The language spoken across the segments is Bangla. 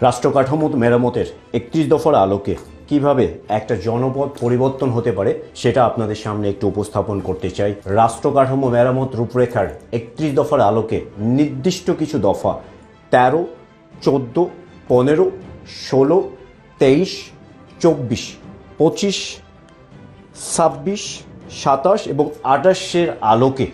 রাষ্ট্র কাঠামো মেরামতের একত্রিশ দফার আলোকে কীভাবে একটা জনপদ পরিবর্তন হতে পারে সেটা আপনাদের সামনে একটু উপস্থাপন করতে চাই। রাষ্ট্রকাঠামো মেরামত রূপরেখার একত্রিশ দফার আলোকে নির্দিষ্ট কিছু দফা তেরো, চোদ্দ, পনেরো, ষোলো, তেইশ, চব্বিশ, পঁচিশ, ছাব্বিশ, সাতাশ এবং আঠাশের আলোকে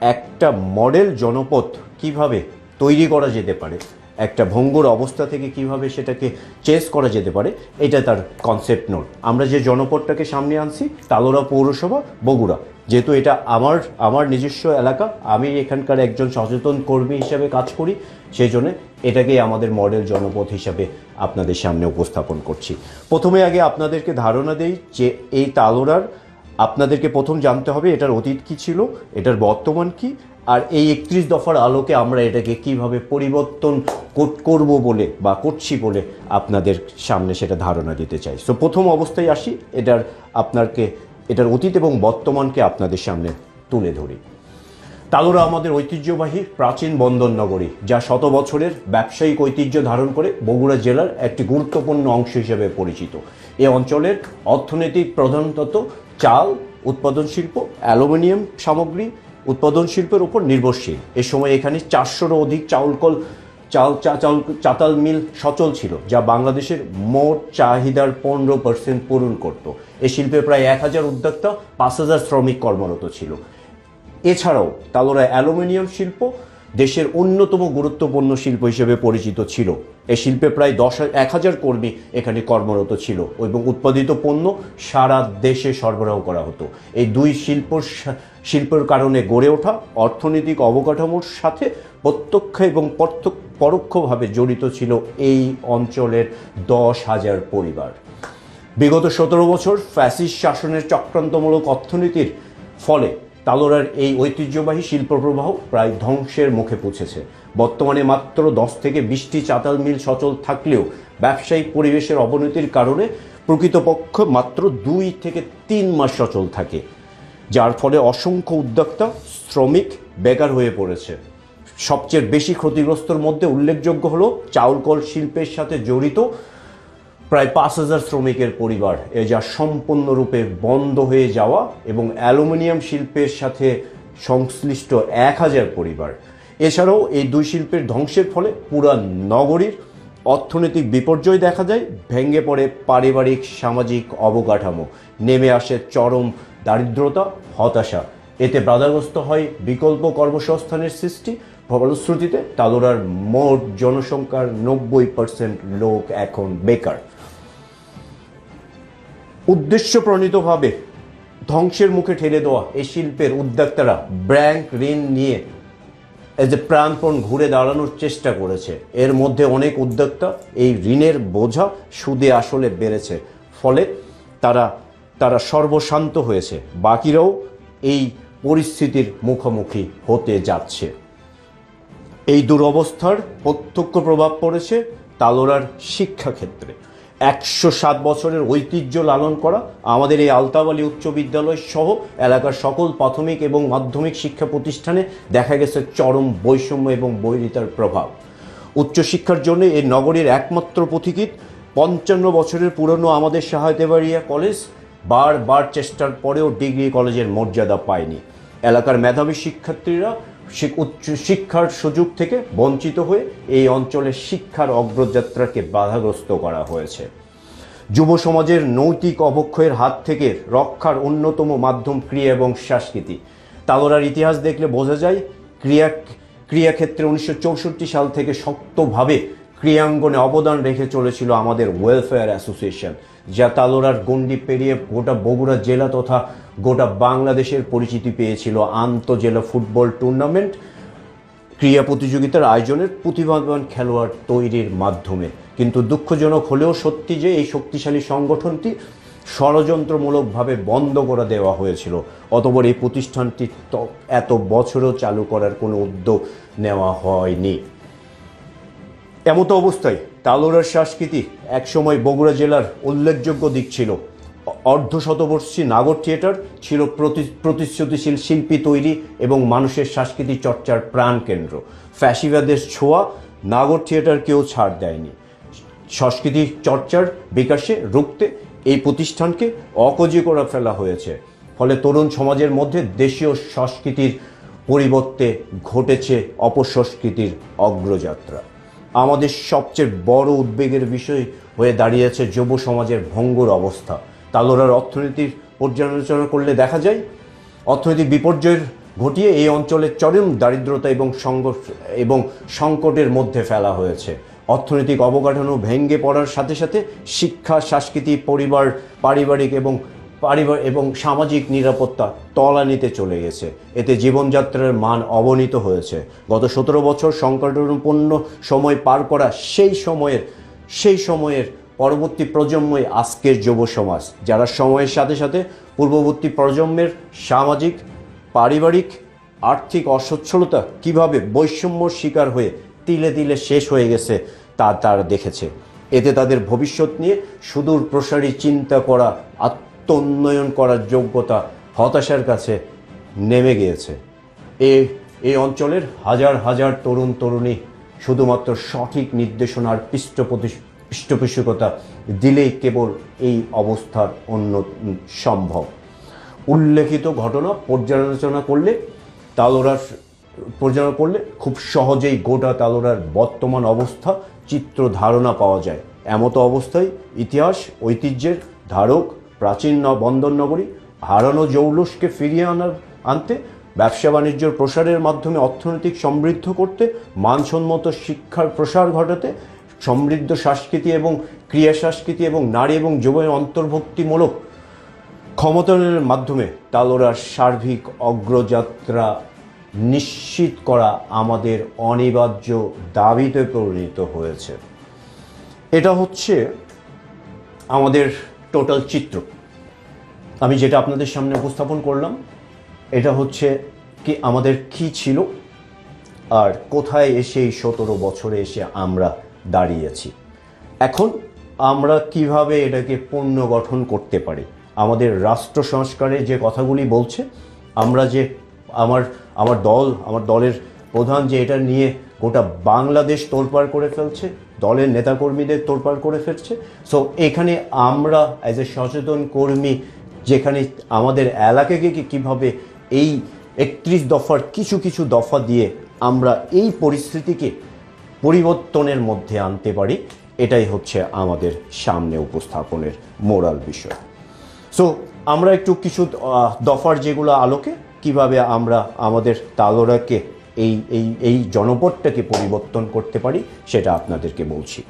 একটা মডেল জনপদ কীভাবে তৈরি করা যেতে পারে একটা ভঙ্গুর অবস্থা থেকে কীভাবে সেটাকে চেস করা যেতে পারে, এটা তার কনসেপ্ট নোট আমরা যে জনপদটাকে সামনে আনছি তালোরা পৌরসভা, বগুড়া। যেহেতু এটা আমার আমার নিজস্ব এলাকা, আমি এখানকার একজন সচেতন কর্মী হিসাবে কাজ করি, সেই জন্য এটাকেই আমাদের মডেল জনপথ হিসাবে আপনাদের সামনে উপস্থাপন করছি। প্রথমে আগে আপনাদেরকে ধারণা দেই যে এই তালোরার আপনাদেরকে প্রথম জানতে হবে এটার অতীত কি ছিল, এটার বর্তমান কি আর এই একত্রিশ দফার আলোকে আমরা এটাকে কীভাবে পরিবর্তন কর- করব বলে বা করছি বলে আপনাদের সামনে সেটা ধারণা দিতে চাই। সো প্রথম অবস্থায় আসি, এটার আপনাকে এটার অতীত এবং বর্তমানকে আপনাদের সামনে তুলে ধরি। তালোরা আমাদের ঐতিহ্যবাহী প্রাচীন বন্দর নগরী, যা শত বছরের ব্যবসায়িক ঐতিহ্য ধারণ করে বগুড়া জেলার একটি গুরুত্বপূর্ণ অংশ হিসেবে পরিচিত। এ অঞ্চলের অর্থনৈতিক প্রধানত চাল, উৎপাদন শিল্প, অ্যালুমিনিয়াম সামগ্রী উৎপাদন শিল্পের উপর নির্ভরশীল। এ সময় এখানে চারশোরও অধিক চাউলকল, চাল চাউল, চাতাল মিল সচল ছিল, যা বাংলাদেশের মোট চাহিদার পনেরো পার্সেন্ট পূরণ করত। এ শিল্পে প্রায় এক হাজার উদ্যোক্তা, পাঁচ হাজার শ্রমিক কর্মরত ছিল। এছাড়াও তালোরা অ্যালুমিনিয়াম শিল্প দেশের অন্যতম গুরুত্বপূর্ণ শিল্প হিসেবে পরিচিত ছিল। এই শিল্পে প্রায় দশ, এক হাজার কর্মী এখানে কর্মরত ছিল এবং উৎপাদিত পণ্য সারা দেশে সরবরাহ করা হতো। এই দুই শিল্প শিল্পের কারণে গড়ে ওঠা অর্থনৈতিক অবকাঠামোর সাথে প্রত্যক্ষ এবং পরোক্ষভাবে জড়িত ছিল এই অঞ্চলের দশ হাজার পরিবার। বিগত সতেরো বছর ফ্যাসিস শাসনের চক্রান্তমূলক অর্থনীতির ফলে তালোরার এই ঐতিহ্যবাহী শিল্প প্রবাহ প্রায় ধ্বংসের মুখে পৌঁছেছে। বর্তমানে মাত্র দশ থেকে বিশটি চাতাল মিল সচল থাকলেও ব্যবসায়িক পরিবেশের অবনতির কারণে প্রকৃতপক্ষে মাত্র দুই থেকে তিন মাস সচল থাকে, যার ফলে অসংখ্য উদ্যোক্তা, শ্রমিক বেকার হয়ে পড়েছে। সবচেয়ে বেশি ক্ষতিগ্রস্তর মধ্যে উল্লেখযোগ্য হলো চাউলকল শিল্পের সাথে জড়িত প্রায় পাঁচ হাজার শ্রমিকের পরিবার, এ যা সম্পূর্ণরূপে বন্ধ হয়ে যাওয়া এবং অ্যালুমিনিয়াম শিল্পের সাথে সংশ্লিষ্ট এক হাজার পরিবার। এছাড়াও এই দুই শিল্পের ধ্বংসের ফলে পুরা নগরীর অর্থনৈতিক বিপর্যয় দেখা যায়, ভেঙে পড়ে পারিবারিক, সামাজিক অবকাঠামো, নেমে আসে চরম দারিদ্রতা, হতাশা। এতে বাধাগ্রস্ত হয় বিকল্প কর্মসংস্থানের সৃষ্টি। ফলশ্রুতিতে তালোরার মোট জনসংখ্যার নব্বই পার্সেন্ট লোক এখন বেকার। উদ্দেশ্যপ্রণীতভাবে ধ্বংসের মুখে ঠেলে দেওয়া এই শিল্পের উদ্যোক্তারা ব্যাংক ঋণ নিয়ে এজ এ প্রাণপণ ঘুরে দাঁড়ানোর চেষ্টা করেছে। এর মধ্যে অনেক উদ্যোক্তা এই ঋণের বোঝা সুদে আসলে বেড়েছে। ফলে তারা তারা সর্বশান্ত হয়েছে। বাকিরাও এই পরিস্থিতির মুখোমুখি হতে যাচ্ছে। এই দুরবস্থার প্রত্যক্ষ প্রভাব পড়েছে তালোরার শিক্ষাক্ষেত্রে। একশো সাত বছরের ঐতিহ্য লালন করা, আমাদের এই আলতাবালি উচ্চ বিদ্যালয় সহ এলাকার সকল প্রাথমিক এবং মাধ্যমিক শিক্ষা প্রতিষ্ঠানে দেখা গেছে চরম বৈষম্য এবং বৈরিতার প্রভাব। উচ্চশিক্ষার জন্য এই নগরীর একমাত্র পথিকৃত পঞ্চান্ন বছরের পুরনো আমাদের সাহায্যবাড়িয়া কলেজ, বারবার চেষ্টার পরেও ডিগ্রি কলেজের মর্যাদা পায়নি। এলাকার মেধাবী শিক্ষার্থীরা শিক- উচ্চ শিক্ষার সুযোগ থেকে বঞ্চিত হয়ে এই অঞ্চলের শিক্ষার অগ্রযাত্রাকে বাধাগ্রস্ত করা হয়েছে। যুব সমাজের নৈতিক অবক্ষয়ের হাত থেকে রক্ষার অন্যতম মাধ্যম ক্রিয়া এবং সংস্কৃতি। তালোরার ইতিহাস দেখলে বোঝা যায় ক্রিয়া ক্রিয়াক্ষেত্রে উনিশশো চৌষট্টি সাল থেকে শক্তভাবে ক্রিয়াঙ্গনে অবদান রেখে চলেছিল আমাদের ওয়েলফেয়ার অ্যাসোসিয়েশন যা তালোরার গণ্ডি পেরিয়ে গোটা বগুড়া জেলা তথা গোটা বাংলাদেশের পরিচিতি পেয়েছিল আন্তঃজেলা ফুটবল টুর্নামেন্ট ক্রীড়া প্রতিযোগিতার আয়োজনের প্রতিভাবান খেলোয়াড় তৈরির মাধ্যমে। কিন্তু দুঃখজনক হলেও সত্যি যে এই শক্তিশালী সংগঠনটি ষড়যন্ত্রমূলকভাবে বন্ধ করে দেওয়া হয়েছিল। অতপর এই প্রতিষ্ঠানটি এত বছরও চালু করার কোনো উদ্যোগ নেওয়া হয়নি। এমতো অবস্থায় তালোরার সংস্কৃতি একসময় বগুড়া জেলার উল্লেখযোগ্য দিক ছিল। অর্ধ শতবর্ষী নাগর থিয়েটার ছিল প্রতি- প্রতিশ্রুতিশীল শিল্পী তৈরি এবং মানুষের সাংস্কৃতিক চর্চার প্রাণকেন্দ্র। ফ্যাসিবাদের ছোঁয়া নাগর থিয়েটারকেও ছাড় দেয়নি। সংস্কৃতি চর্চার বিকাশে রুখতে এই প্রতিষ্ঠানকে অকজি করে ফেলা হয়েছে। ফলে তরুণ সমাজের মধ্যে দেশীয় সংস্কৃতির পরিবর্তে ঘটেছে অপসংস্কৃতির অগ্রযাত্রা। আমাদের সবচেয়ে বড় উদ্বেগের বিষয় হয়ে দাঁড়িয়েছে যুব সমাজের ভঙ্গুর অবস্থা। তালোরার অর্থনীতির পর্যালোচনা করলে দেখা যায়, অর্থনৈতিক বিপর্যয়ের ঘটিয়ে এই অঞ্চলের চরম দারিদ্রতা এবং সংঘর্ষ এবং সংকটের মধ্যে ফেলা হয়েছে। অর্থনৈতিক অবকাঠামো ভেঙে পড়ার সাথে সাথে শিক্ষা সংস্কৃতি পরিবার, পারিবারিক এবং পারিবার এবং সামাজিক নিরাপত্তা তলানিতে চলে গেছে। এতে জীবনযাত্রার মান অবনীত হয়েছে। গত সতেরো বছর সংকটাপন্ন সময় পার করা সেই সময়ের সেই সময়ের পরবর্তী প্রজন্মই আজকের যুব সমাজ, যারা সময়ের সাথে সাথে পূর্ববর্তী প্রজন্মের সামাজিক, পারিবারিক, আর্থিক অসচ্ছলতা কীভাবে বৈষম্যর শিকার হয়ে তিলে তিলে শেষ হয়ে গেছে তা তারা দেখেছে। এতে তাদের ভবিষ্যৎ নিয়ে সুদূর প্রসারী চিন্তা করা আত্মোন্নয়ন করার যোগ্যতা হতাশার কাছে নেমে গিয়েছে। এ এই অঞ্চলের হাজার হাজার তরুণ তরুণী শুধুমাত্র সঠিক নির্দেশনার পৃষ্ঠপোষি পৃষ্ঠপোষকতা দিলেই কেবল এই অবস্থার অন্য সম্ভব। উল্লেখিত ঘটনা পর্যালোচনা করলে তালোরার পর্যালোচনা করলে খুব সহজেই গোটা তালোরার বর্তমান অবস্থা, চিত্র ধারণা পাওয়া যায়। এমতো অবস্থায় ইতিহাস, ঐতিহ্যের ধারক প্রাচীন বন্দর নগরী, হারানো জৌলুসকে ফিরিয়ে আনার, আনতে ব্যবসা বাণিজ্যর প্রসারের মাধ্যমে অর্থনৈতিক সমৃদ্ধ করতে, মানসম্মত শিক্ষার প্রসার ঘটাতে, সমৃদ্ধ সংস্কৃতি এবং ক্রিয়া সংস্কৃতি এবং নারী এবং যুবের অন্তর্ভুক্তিমূলক ক্ষমতায়নের মাধ্যমে তালোরার সার্বিক অগ্রযাত্রা নিশ্চিত করা আমাদের অনিবার্য দাবিতে পরিণত হয়েছে। এটা হচ্ছে আমাদের টোটাল চিত্র। আমি যেটা আপনাদের সামনে উপস্থাপন করলাম, এটা হচ্ছে কি আমাদের কি ছিল আর কোথায় এসে এই সতেরো বছরে এসে আমরা দাঁড়িয়েছি এখন আমরা কীভাবে এটাকে পুনর্গঠন করতে পারি? আমাদের রাষ্ট্র সংস্কারের যে কথাগুলি বলছে, আমরা যে আমার আমার দল, আমার দলের প্রধান যে এটা নিয়ে গোটা বাংলাদেশ তোলপাড় করে ফেলছে, দলের নেতাকর্মীদের তোলপাড় করে ফেলছে। সো এখানে আমরা অ্যাজ এ সচেতন কর্মী, যেখানে আমাদের এলাকাকে কি, কীভাবে এই একত্রিশ দফার কিছু কিছু দফা দিয়ে আমরা এই পরিস্থিতিকে পরিবর্তনের মধ্যে আনতে পারি, এটাই হচ্ছে আমাদের সামনে উপস্থাপনের মোরাল বিষয়। সো আমরা একটু কিছু দফার যেগুলো আলোকে, কীভাবে আমরা আমাদের তালোরাকে এই এই এই জনপদটাকে পরিবর্তন করতে পারি, সেটা আপনাদেরকে বলছি।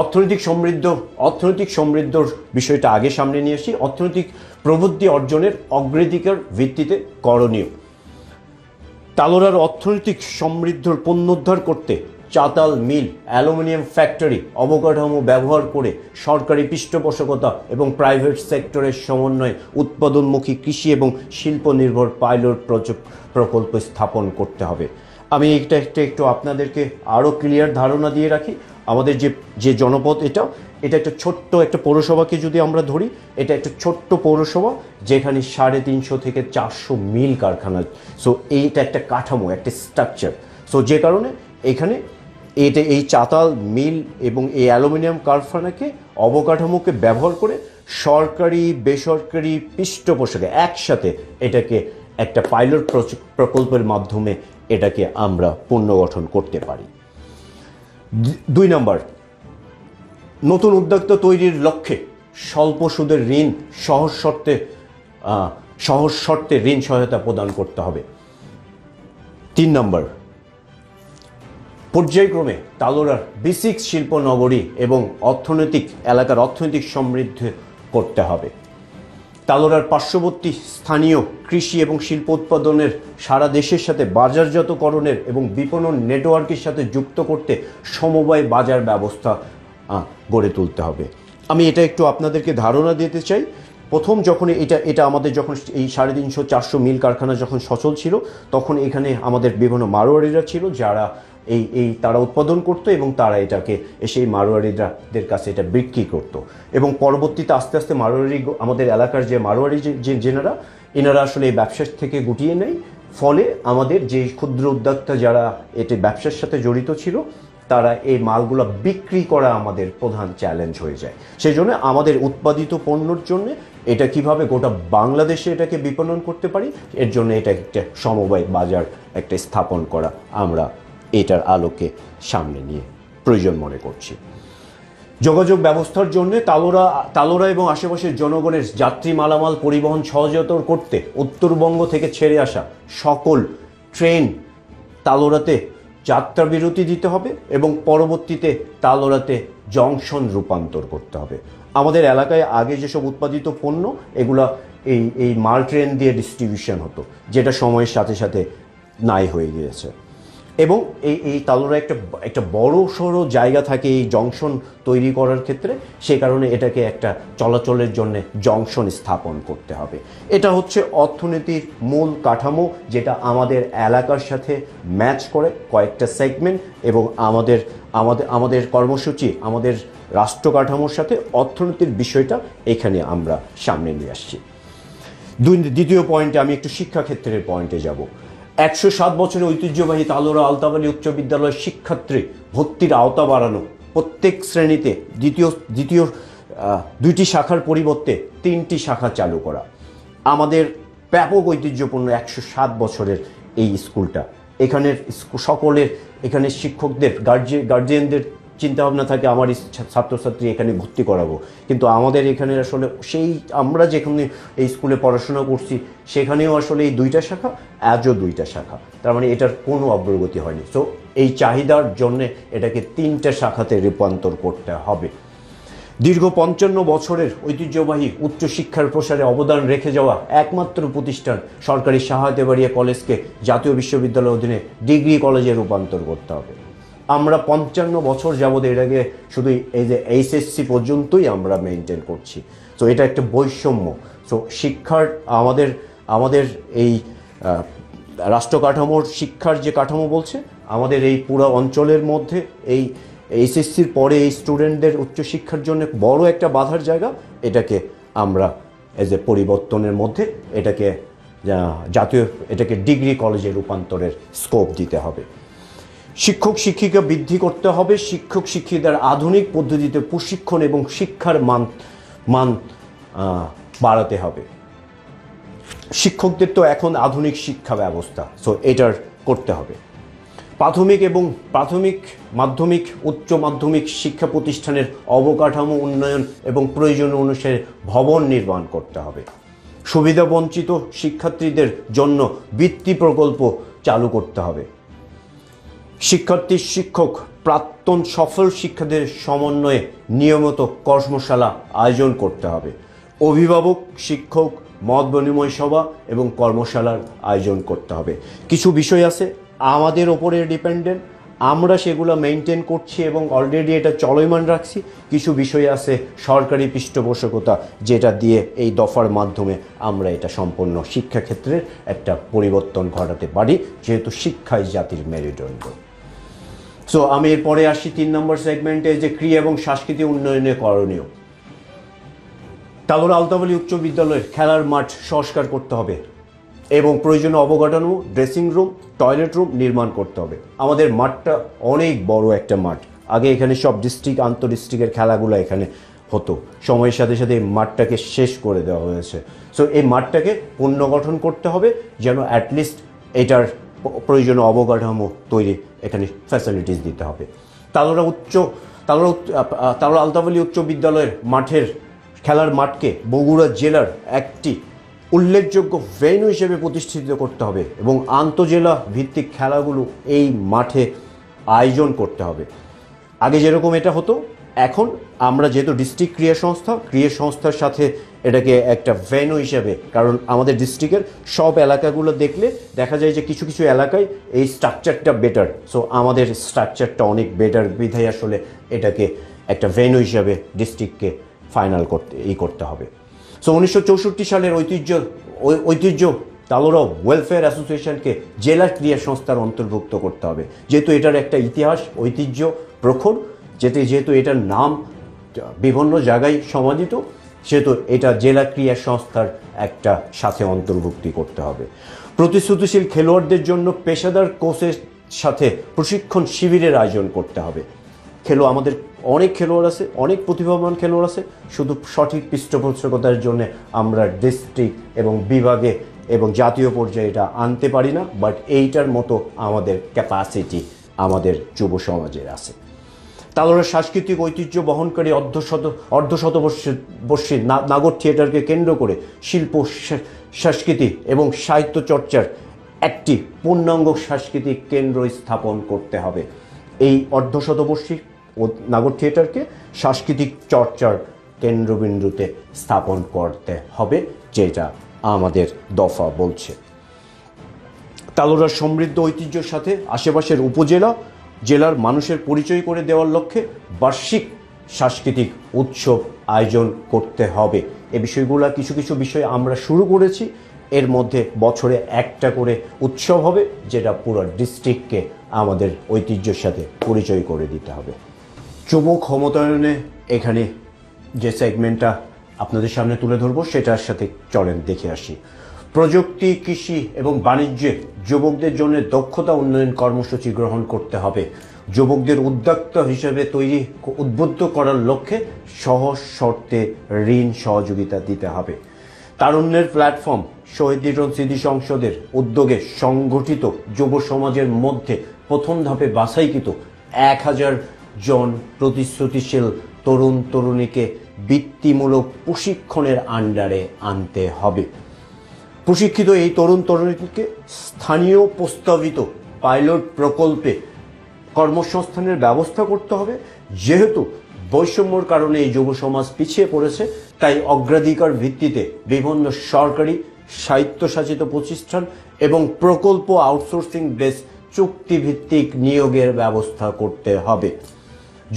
অর্থনৈতিক সমৃদ্ধ, অর্থনৈতিক সমৃদ্ধর বিষয়টা আগে সামনে নিয়ে আসি। অর্থনৈতিক প্রবৃদ্ধি অর্জনের অগ্রাধিকার ভিত্তিতে করণীয়। তালোরার অর্থনৈতিক সমৃদ্ধর পুনরুদ্ধার করতে চাতাল মিল, অ্যালুমিনিয়াম ফ্যাক্টরি অবকাঠামো ব্যবহার করে সরকারি পৃষ্ঠপোষকতা এবং প্রাইভেট সেক্টরের সমন্বয়ে উৎপাদনমুখী কৃষি এবং শিল্প নির্ভর পাইলট প্রকল্প স্থাপন করতে হবে। আমি এটা একটা, একটু আপনাদেরকে আরও ক্লিয়ার ধারণা দিয়ে রাখি। আমাদের যে যে জনপদ এটা এটা একটা ছোট্ট একটা পৌরসভাকে যদি আমরা ধরি, এটা একটা ছোট্ট পৌরসভা যেখানে সাড়ে তিনশো থেকে চারশো মিল কারখানা। সো এইটা একটা কাঠামো, একটা স্ট্রাকচার সো যে কারণে এখানে এটা এই চাতাল, মিল এবং এই অ্যালুমিনিয়াম কারখানাকে অবকাঠামোকে ব্যবহার করে সরকারি, বেসরকারি পৃষ্ঠপোষকে একসাথে এটাকে একটা পাইলট প্রকল্পের মাধ্যমে এটাকে আমরা পুনর্গঠন করতে পারি। দুই নম্বর, নতুন উদ্যোক্তা তৈরির লক্ষ্যে স্বল্প সুদের ঋণ, সহজ শর্তে সহজ শর্তে ঋণ সহায়তা প্রদান করতে হবে। তিন নম্বর পর্যায়ক্রমে তালোরার বেসিক শিল্প নগরী এবং অর্থনৈতিক এলাকার অর্থনৈতিক সমৃদ্ধ করতে হবে। তালোরার পার্শ্ববর্তী স্থানীয় কৃষি এবং শিল্প উৎপাদনের সারা দেশের সাথে বাজারজাতকরণের এবং বিপণন নেটওয়ার্কের সাথে যুক্ত করতে সমবায় বাজার ব্যবস্থা গড়ে তুলতে হবে। আমি এটা একটু আপনাদেরকে ধারণা দিতে চাই। প্রথম যখন এটা এটা আমাদের যখন এই সাড়ে তিনশো চারশো মিল কারখানা যখন সচল ছিল, তখন এখানে আমাদের বিভিন্ন মারোয়ারিরা ছিল যারা এই এই তারা উৎপাদন করতো এবং তারা এটাকে এসে এই মারোয়ারিদের কাছে এটা বিক্রি করতো। এবং পরবর্তীতে আস্তে আস্তে মারোয়ারি আমাদের এলাকার যে মারোয়ারি যে- যে, জেনারা, এনারা আসলে এই ব্যবসার থেকে গুটিয়ে নেয়। ফলে আমাদের যে ক্ষুদ্র উদ্যোক্তা যারা এটি ব্যবসার সাথে জড়িত ছিল, তারা এই মালগুলো বিক্রি করা আমাদের প্রধান চ্যালেঞ্জ হয়ে যায়। সেই জন্য আমাদের উৎপাদিত পণ্যর জন্য এটা কীভাবে গোটা বাংলাদেশে এটাকে বিপণন করতে পারি, এর জন্য এটা একটা সমবায় বাজার একটা স্থাপন করা আমরা এটার আলোকে সামনে নিয়ে প্রয়োজন মনে করছি। যোগাযোগ ব্যবস্থার জন্য তালোরা তালোরা এবং আশেপাশের জনগণের যাত্রী মালামাল পরিবহন সহজতর করতে উত্তরবঙ্গ থেকে ছেড়ে আসা সকল ট্রেন তালোরাতে যাত্রা বিরতি দিতে হবে এবং পরবর্তীতে তালোরাতে জংশন রূপান্তর করতে হবে। আমাদের এলাকায় আগে যেসব উৎপাদিত পণ্য, এগুলা এই এই মাল ট্রেন দিয়ে ডিস্ট্রিবিউশন হতো, যেটা সময়ের সাথে সাথে নাই হয়ে গিয়েছে। এবং এই এই তালোরা একটা একটা বড় সড়ো জায়গা থাকে এই জংশন তৈরি করার ক্ষেত্রে, সে কারণে এটাকে একটা চলাচলের জন্য জংশন স্থাপন করতে হবে। এটা হচ্ছে অর্থনীতির মূল কাঠামো, যেটা আমাদের এলাকার সাথে ম্যাচ করে কয়েকটা সেগমেন্ট এবং আমাদের আমাদের আমাদের কর্মসূচি, আমাদের রাষ্ট্র কাঠামোর সাথে অর্থনীতির বিষয়টা এখানে আমরা সামনে নিয়ে আসছি। দুই, দ্বিতীয় পয়েন্টে আমি একটু শিক্ষাক্ষেত্রের পয়েন্টে যাব। একশো সাত বছরের ঐতিহ্যবাহী তালোরা আলতাবালি উচ্চ বিদ্যালয়ের শিক্ষার্থী ভর্তির আওতা বাড়ানো। প্রত্যেক শ্রেণীতে দ্বিতীয় দ্বিতীয় দুইটি শাখার পরিবর্তে তিনটি শাখা চালু করা। আমাদের ব্যাপক ঐতিহ্যপূর্ণ একশো সাত বছরের এই স্কুলটা। এখানের সকলের এখানে শিক্ষকদের গার্জিয়ান গার্জিয়ানদের চিন্তাভাবনা থাকে, আমার ছাত্রছাত্রী এখানে ভর্তি করাবো। কিন্তু আমাদের এখানে আসলে সেই, আমরা যেখানে এই স্কুলে পড়াশোনা করছি, সেখানেও আসলে এই দুইটা শাখা, আজও দুইটা শাখা। তার মানে এটার কোনো অগ্রগতি হয়নি। সো এই চাহিদার জন্যে এটাকে তিনটা শাখাতে রূপান্তর করতে হবে। দীর্ঘ পঞ্চান্ন বছরের ঐতিহ্যবাহী উচ্চশিক্ষার প্রসারে অবদান রেখে যাওয়া একমাত্র প্রতিষ্ঠান সরকারি সাহায্যবাড়িয়া কলেজকে জাতীয় বিশ্ববিদ্যালয়ের অধীনে ডিগ্রি কলেজে রূপান্তর করতে হবে। আমরা পঞ্চান্ন বছর যাবৎ এটাকে শুধু এই যে এইচএসসি পর্যন্তই আমরা মেনটেন করছি। তো এটা একটা বৈষম্য। সো শিক্ষার আমাদের আমাদের এই রাষ্ট্র কাঠামোর শিক্ষার যে কাঠামো বলছে, আমাদের এই পুরো অঞ্চলের মধ্যে এই এইচএসসির পরে এই স্টুডেন্টদের উচ্চশিক্ষার জন্য বড় একটা বাধার জায়গা, এটাকে আমরা এজ এ পরিবর্তনের মধ্যে এটাকে জাতীয়, এটাকে ডিগ্রি কলেজে রূপান্তরের স্কোপ দিতে হবে। শিক্ষক শিক্ষিকা বৃদ্ধি করতে হবে, শিক্ষক শিক্ষিকাদের আধুনিক পদ্ধতিতে প্রশিক্ষণ এবং শিক্ষার মান মান বাড়াতে হবে। শিক্ষকদের তো এখন আধুনিক শিক্ষা ব্যবস্থা সো এটার করতে হবে। প্রাথমিক এবং প্রাথমিক মাধ্যমিক, উচ্চ মাধ্যমিক শিক্ষা প্রতিষ্ঠানের অবকাঠামো উন্নয়ন এবং প্রয়োজন অনুসারে ভবন নির্মাণ করতে হবে। সুবিধা বঞ্চিত শিক্ষার্থীদের জন্য বৃত্তি প্রকল্প চালু করতে হবে। শিক্ষার্থী, শিক্ষক, প্রাক্তন সফল শিক্ষাদের সমন্বয়ে নিয়মিত কর্মশালা আয়োজন করতে হবে। অভিভাবক, শিক্ষক, মত বিনিময় সভা এবং কর্মশালার আয়োজন করতে হবে। কিছু বিষয় আছে, আমাদের ওপরে ডিপেন্ডেন্ট, আমরা সেগুলো মেনটেন করছি এবং অলরেডি এটা চলমান রাখছি। কিছু বিষয় আছে, সরকারি পৃষ্ঠপোষকতা যেটা দিয়ে এই দফার মাধ্যমে আমরা এটা সম্পূর্ণ শিক্ষাক্ষেত্রের একটা পরিবর্তন ঘটাতে পারি, যেহেতু শিক্ষাই জাতির মেরুদণ্ড। সো আমি এরপরে আসি তিন নম্বর সেগমেন্টে যে ক্রিয়া এবং সাংস্কৃতিক উন্নয়নে করণীয়। তালোর আলতাবলী উচ্চ বিদ্যালয়ের খেলার মাঠ সংস্কার করতে হবে এবং প্রয়োজনীয় অবকাঠামো ড্রেসিং রুম টয়লেট রুম নির্মাণ করতে হবে। আমাদের মাঠটা অনেক বড় একটা মাঠ। আগে এখানে সব ডিস্ট্রিক্ট আন্তঃ ডিস্ট্রিক্টের খেলাগুলো এখানে হতো। সময়ের সাথে সাথে এই মাঠটাকে শেষ করে দেওয়া হয়েছে। সো এই মাঠটাকে পুনর্গঠন করতে হবে যেন অ্যাটলিস্ট এটার প্রয়োজনীয় অবকাঠামো তৈরি এখানে ফ্যাসিলিটিস দিতে হবে। তালোরা উচ্চ তালোরা তালোরা আলতাবলী উচ্চ বিদ্যালয়ের মাঠের খেলার মাঠকে বগুড়া জেলার একটি উল্লেখযোগ্য ভেন্যু হিসেবে প্রতিষ্ঠিত করতে হবে এবং আন্তজেলা ভিত্তিক খেলাগুলো এই মাঠে আয়োজন করতে হবে। আগে যেরকম এটা হতো, এখন আমরা যেহেতু ডিস্ট্রিক্ট ক্রিয়া সংস্থা ক্রিয়া সংস্থার সাথে এটাকে একটা ভেন্যু হিসাবে, কারণ আমাদের ডিস্ট্রিক্টের সব এলাকাগুলো দেখলে দেখা যায় যে কিছু কিছু এলাকায় এই স্ট্রাকচারটা বেটার সো আমাদের স্ট্রাকচারটা অনেক বেটার বিধায় আসলে এটাকে একটা ভেন্যু হিসাবে ডিস্ট্রিক্টকে ফাইনাল করতে এই করতে হবে। সো উনিশশো চৌষট্টি সালের ঐতিহ্য ঐতিহ্য তালোরা ওয়েলফেয়ার অ্যাসোসিয়েশনকে জেলা ক্রিয়া সংস্থার অন্তর্ভুক্ত করতে হবে। যেহেতু এটার একটা ইতিহাস, ঐতিহ্য প্রখর, যেতে, যেহেতু এটার নাম বিভিন্ন জায়গায় সমাদিত সেহেতু এটা জেলা ক্রিয়া সংস্থার একটা সাথে অন্তর্ভুক্তি করতে হবে। প্রতিশ্রুতিশীল খেলোয়াড়দের জন্য পেশাদার কোচের সাথে প্রশিক্ষণ শিবিরের আয়োজন করতে হবে। খেলো আমাদের অনেক খেলোয়াড় আছে, অনেক প্রতিভাবান খেলোয়াড় আছে। শুধু সঠিক পৃষ্ঠপোষকতার জন্য আমরা ডিস্ট্রিক্ট এবং বিভাগে এবং জাতীয় পর্যায়ে এটা আনতে পারি না, বাট এইটার মতো আমাদের ক্যাপাসিটি আমাদের যুব সমাজের আছে। তালোড়া সাংস্কৃতিক ঐতিহ্য বহনকারী অর্ধশত অর্ধশতবর্ষী বর্ষী নাগর থিয়েটারকে কেন্দ্র করে শিল্প সংস্কৃতি এবং সাহিত্য চর্চার একটি পূর্ণাঙ্গ সাংস্কৃতিক কেন্দ্র স্থাপন করতে হবে। এই অর্ধশতবর্ষী ও- নাগর থিয়েটারকে সাংস্কৃতিক চর্চার কেন্দ্রবিন্দুতে স্থাপন করতে হবে, যেটা আমাদের দফা বলছে। তালোড়ার সমৃদ্ধ ঐতিহ্যের সাথে আশেপাশের উপজেলা জেলার মানুষের পরিচয় করে দেওয়ার লক্ষ্যে বার্ষিক সাংস্কৃতিক উৎসব আয়োজন করতে হবে। এ বিষয়গুলো কিছু কিছু বিষয় আমরা শুরু করেছি। এর মধ্যে বছরে একটা করে উৎসব হবে, যেটা পুরো ডিস্ট্রিক্টকে আমাদের ঐতিহ্যের সাথে পরিচয় করে দিতে হবে। যুব ক্ষমতায়নে এখানে যে সেগমেন্টটা আপনাদের সামনে তুলে ধরবো, সেটার সাথে চলেন দেখে আসি। প্রযুক্তি, কৃষি এবং বাণিজ্যে যুবকদের জন্য দক্ষতা উন্নয়ন কর্মসূচি গ্রহণ করতে হবে। যুবকদের উদ্যোক্তা হিসেবে তৈরি, উদ্বুদ্ধ করার লক্ষ্যে সহজ শর্তে ঋণ সহযোগিতা দিতে হবে। তারুণ্যের প্ল্যাটফর্ম, শহীদ দিটন স্মৃতি সংসদের উদ্যোগে সংগঠিত যুব সমাজের মধ্যে প্রথম ধাপে বাছাইকৃত এক হাজার জন প্রতিশ্রুতিশীল তরুণ, তরুণীকে বৃত্তিমূলক প্রশিক্ষণের আন্ডারে আনতে হবে। প্রশিক্ষিত এই তরুণ তরুণীকে স্থানীয় প্রস্তাবিত পাইলট প্রকল্পে কর্মসংস্থানের ব্যবস্থা করতে হবে। যেহেতু বৈষম্যর কারণে এই যুব সমাজ পিছিয়ে পড়েছে, তাই অগ্রাধিকার ভিত্তিতে বিভিন্ন সরকারি স্বায়ত্তশাসিত প্রতিষ্ঠান এবং প্রকল্প আউটসোর্সিং বেস চুক্তিভিত্তিক নিয়োগের ব্যবস্থা করতে হবে।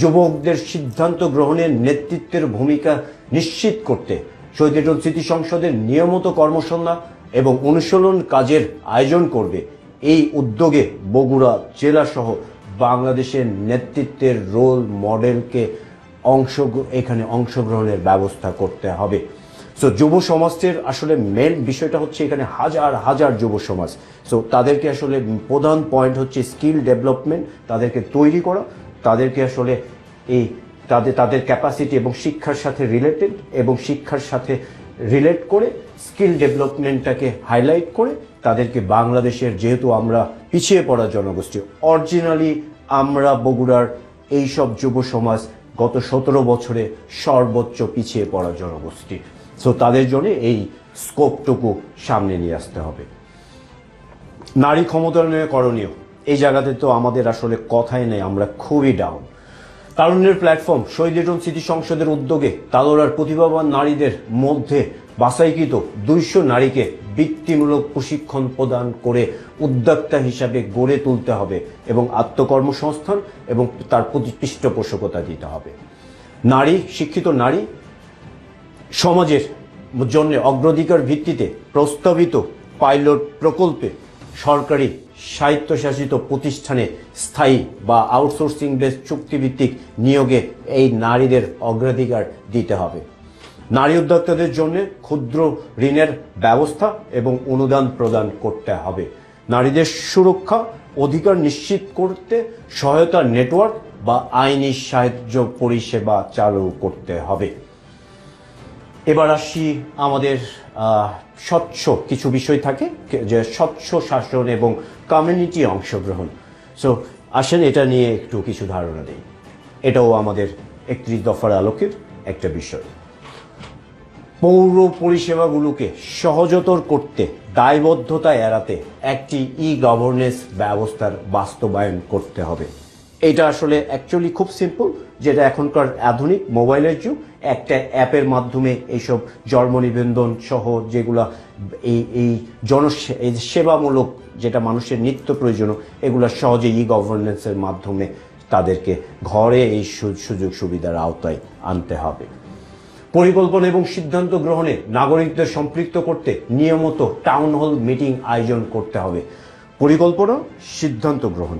যুবকদের সিদ্ধান্ত গ্রহণের নেতৃত্বের ভূমিকা নিশ্চিত করতে শহীদ স্মৃতি সংসদের নিয়মিত কর্মসন্ধ্যা এবং অনুশীলন কাজের আয়োজন করবে। এই উদ্যোগে বগুড়া জেলাসহ বাংলাদেশের নেতৃত্বের রোল মডেলকে অংশ, এখানে অংশগ্রহণের ব্যবস্থা করতে হবে। সো যুব সমাজের আসলে মেন বিষয়টা হচ্ছে এখানে হাজার হাজার যুব সমাজ। সো তাদেরকে আসলে প্রধান পয়েন্ট হচ্ছে স্কিল ডেভেলপমেন্ট তাদেরকে তৈরি করা, তাদেরকে আসলে এই, তাদের তাদের ক্যাপাসিটি এবং শিক্ষার সাথে রিলেটেড এবং শিক্ষার সাথে রিলেট করে স্কিল ডেভেলপমেন্টটাকে হাইলাইট করে, তাদেরকে বাংলাদেশের যেহেতু আমরা পিছিয়ে পড়া জনগোষ্ঠী অরিজিনালি আমরা বগুড়ার এইসব যুব সমাজ গত সতেরো বছরে সর্বোচ্চ পিছিয়ে পড়া জনগোষ্ঠী। সো তাদের জন্য এই স্কোপটুকু সামনে নিয়ে আসতে হবে। নারী ক্ষমতায়নের করণীয়, এই জায়গাতে তো আমাদের আসলে কথাই নেই, আমরা খুবই ডাউন তারুণ্যের প্ল্যাটফর্ম শহীদ লিটন স্মৃতি সংসদের উদ্যোগে তালোড়ার প্রতিভাবান নারীদের মধ্যে বাছাইকৃত দুইশো নারীকে বৃত্তিমূলক প্রশিক্ষণ প্রদান করে উদ্যোক্তা হিসাবে গড়ে তুলতে হবে এবং আত্মকর্মসংস্থান এবং তার প্রতি পৃষ্ঠপোষকতা দিতে হবে। নারী, শিক্ষিত নারী সমাজের জন্য অগ্রাধিকার ভিত্তিতে প্রস্তাবিত পাইলট প্রকল্পে সরকারি স্বায়ত্তশাসিত প্রতিষ্ঠানে স্থায়ী বা আউটসোর্সিং বেস চুক্তিভিত্তিক নিয়োগে এই নারীদের অগ্রাধিকার দিতে হবে। নারী উদ্যোক্তাদের জন্য ক্ষুদ্র ঋণের ব্যবস্থা এবং অনুদান প্রদান করতে হবে। নারীদের সুরক্ষা, অধিকার নিশ্চিত করতে সহায়তা নেটওয়ার্ক বা আইনি সাহায্য পরিষেবা চালু করতে হবে। এবার আসি আমাদের স্বচ্ছ কিছু বিষয় থাকে যে স্বচ্ছ শাসন এবং কমিউনিটি অংশগ্রহণ। সো আসেন এটা নিয়ে একটু কিছু ধারণা দিই। এটাও আমাদের একত্রিশ দফার আলোকের একটা বিষয়। পৌর পরিষেবাগুলোকে সহজতর করতে, দায়বদ্ধতা এড়াতে একটি ই গভর্নেন্স ব্যবস্থার বাস্তবায়ন করতে হবে। এটা আসলে অ্যাকচুয়ালি খুব সিম্পল যেটা এখনকার আধুনিক মোবাইলের যুগ। একটা অ্যাপের মাধ্যমে এইসব জন্ম নিবন্ধন সহ যেগুলা এই এই জন সেবামূলক যেটা মানুষের নিত্য প্রয়োজন এগুলো সহজে ই গভর্নেন্সের মাধ্যমে তাদেরকে ঘরে এই সুযোগ সুবিধার আওতায় আনতে হবে। পরিকল্পনা এবং সিদ্ধান্ত গ্রহণে নাগরিকদের সম্পৃক্ত করতে নিয়মিত টাউন হল মিটিং আয়োজন করতে হবে। পরিকল্পনা, সিদ্ধান্ত গ্রহণ।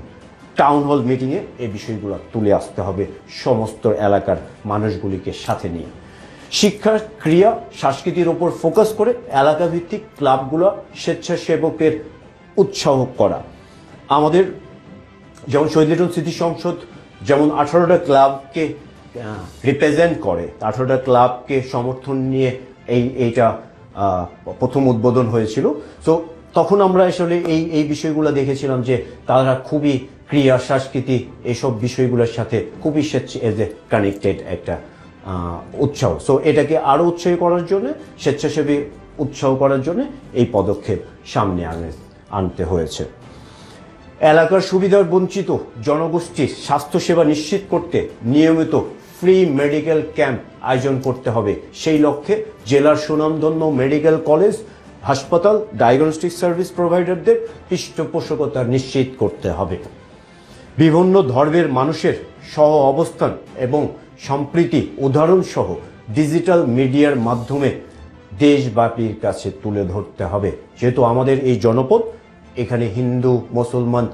টাউন হল মিটিংয়ে এই বিষয়গুলো তুলে আসতে হবে সমস্ত এলাকার মানুষগুলিকে সাথে নিয়ে। শিক্ষা ক্রিয়া, সংস্কৃতির ওপর ফোকাস করে এলাকা ভিত্তিক ক্লাবগুলো স্বেচ্ছাসেবকের উৎসাহ করা। আমাদের যেমন শহীদ লিটন স্মৃতি সংসদ যেমন আঠারোটা ক্লাবকে রিপ্রেজেন্ট করে, আঠারোটা ক্লাবকে সমর্থন নিয়ে এই, এইটা প্রথম উদ্বোধন হয়েছিল। তো তখন আমরা আসলে এই এই বিষয়গুলো দেখেছিলাম যে তারা খুবই ক্রিয়া, সংস্কৃতি, এসব বিষয়গুলোর সাথে খুবই এজ এ কানেক্টেড একটা উৎসাহ। সো এটাকে আরও উৎসাহী করার জন্য, স্বেচ্ছাসেবী উৎসাহ করার জন্য এই পদক্ষেপ সামনে আনে, আনতে হয়েছে। এলাকার সুবিধার বঞ্চিত জনগোষ্ঠীর স্বাস্থ্যসেবা নিশ্চিত করতে নিয়মিত ফ্রি মেডিকেল ক্যাম্প আয়োজন করতে হবে। সেই লক্ষ্যে জেলার সুনামধন্য মেডিকেল কলেজ হাসপাতাল ডায়াগনস্টিক সার্ভিস প্রোভাইডারদের পৃষ্ঠপোষকতা নিশ্চিত করতে হবে। বিভিন্ন ধর্মের মানুষের সহ অবস্থান এবং সম্প্রীতি উদাহরণসহ ডিজিটাল মিডিয়ার মাধ্যমে দেশব্যাপীর কাছে তুলে ধরতে হবে। যেহেতু আমাদের এই জনপদ, এখানে হিন্দু, মুসলমান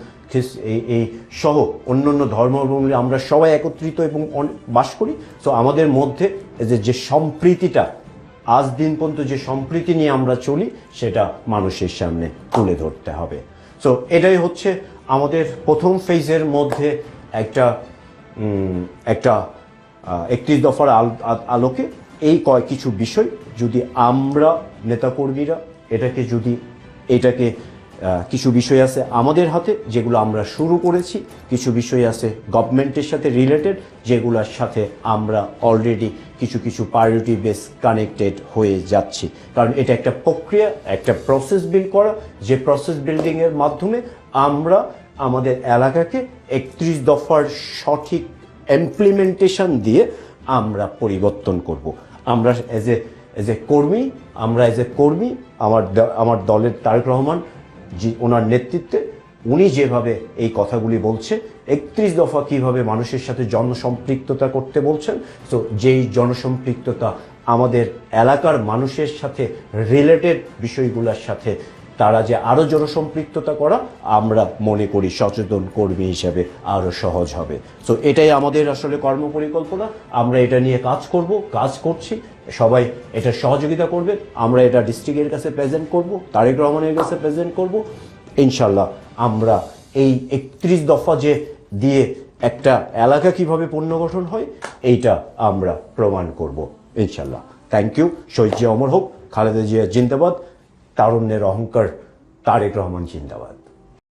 এই সহ অন্যান্য ধর্মাবলম্বী আমরা সবাই একত্রিত এবং বাস করি। তো আমাদের মধ্যে যে যে সম্প্রীতিটা, আজ দিন পর্যন্ত যে সম্প্রীতি নিয়ে আমরা চলি, সেটা মানুষের সামনে তুলে ধরতে হবে। সো এটাই হচ্ছে আমাদের প্রথম ফেজের মধ্যে একটা একটা একত্রিশ দফার আলোকে এই কয় কিছু বিষয় যদি আমরা নেতাকর্মীরা এটাকে যদি, এটাকে কিছু বিষয় আছে আমাদের হাতে, যেগুলো আমরা শুরু করেছি, কিছু বিষয় আছে গভর্নমেন্টের সাথে রিলেটেড যেগুলোর সাথে আমরা অলরেডি কিছু কিছু প্রায়োরিটি বেস কানেক্টেড হয়ে যাচ্ছি। কারণ এটা একটা প্রক্রিয়া, একটা প্রসেস বিল্ড করা। যে প্রসেস বিল্ডিংয়ের মাধ্যমে আমরা আমাদের এলাকাকে একত্রিশ দফার সঠিক ইমপ্লিমেন্টেশন দিয়ে আমরা পরিবর্তন করব। আমরা এজ এ এজ এ কর্মী, আমরা এজ এ কর্মী, আমার আমার দলের তারেক রহমান জি ওনার নেতৃত্বে উনি যেভাবে এই কথাগুলি বলছে, একত্রিশ দফা কীভাবে মানুষের সাথে জনসম্পৃক্ততা করতে বলছেন তো যেই জনসম্পৃক্ততা আমাদের এলাকার মানুষের সাথে রিলেটেড বিষয়গুলোর সাথে তারা যে আরও জনসম্পৃক্ততা করা, আমরা মনে করি সচেতন কর্মী হিসেবে আরও সহজ হবে। তো এটাই আমাদের আসলে কর্মপরিকল্পনা। আমরা এটা নিয়ে কাজ করব, কাজ করছি। সবাই এটা সহযোগিতা করবে। আমরা এটা ডিস্ট্রিক্টের কাছে প্রেজেন্ট করব, তারেক রহমানের কাছে প্রেজেন্ট করব। ইনশাল্লাহ আমরা এই একত্রিশ দফা যে দিয়ে একটা এলাকা কীভাবে পুনর্গঠন হয়, এইটা আমরা প্রমাণ করব ইনশাল্লাহ থ্যাংক ইউ শহীদ জিয়া অমর হোক, খালেদা জিয়া জিন্দাবাদ। তারুণ্যের অহংকার তারেক রহমান জিন্দাবাদ।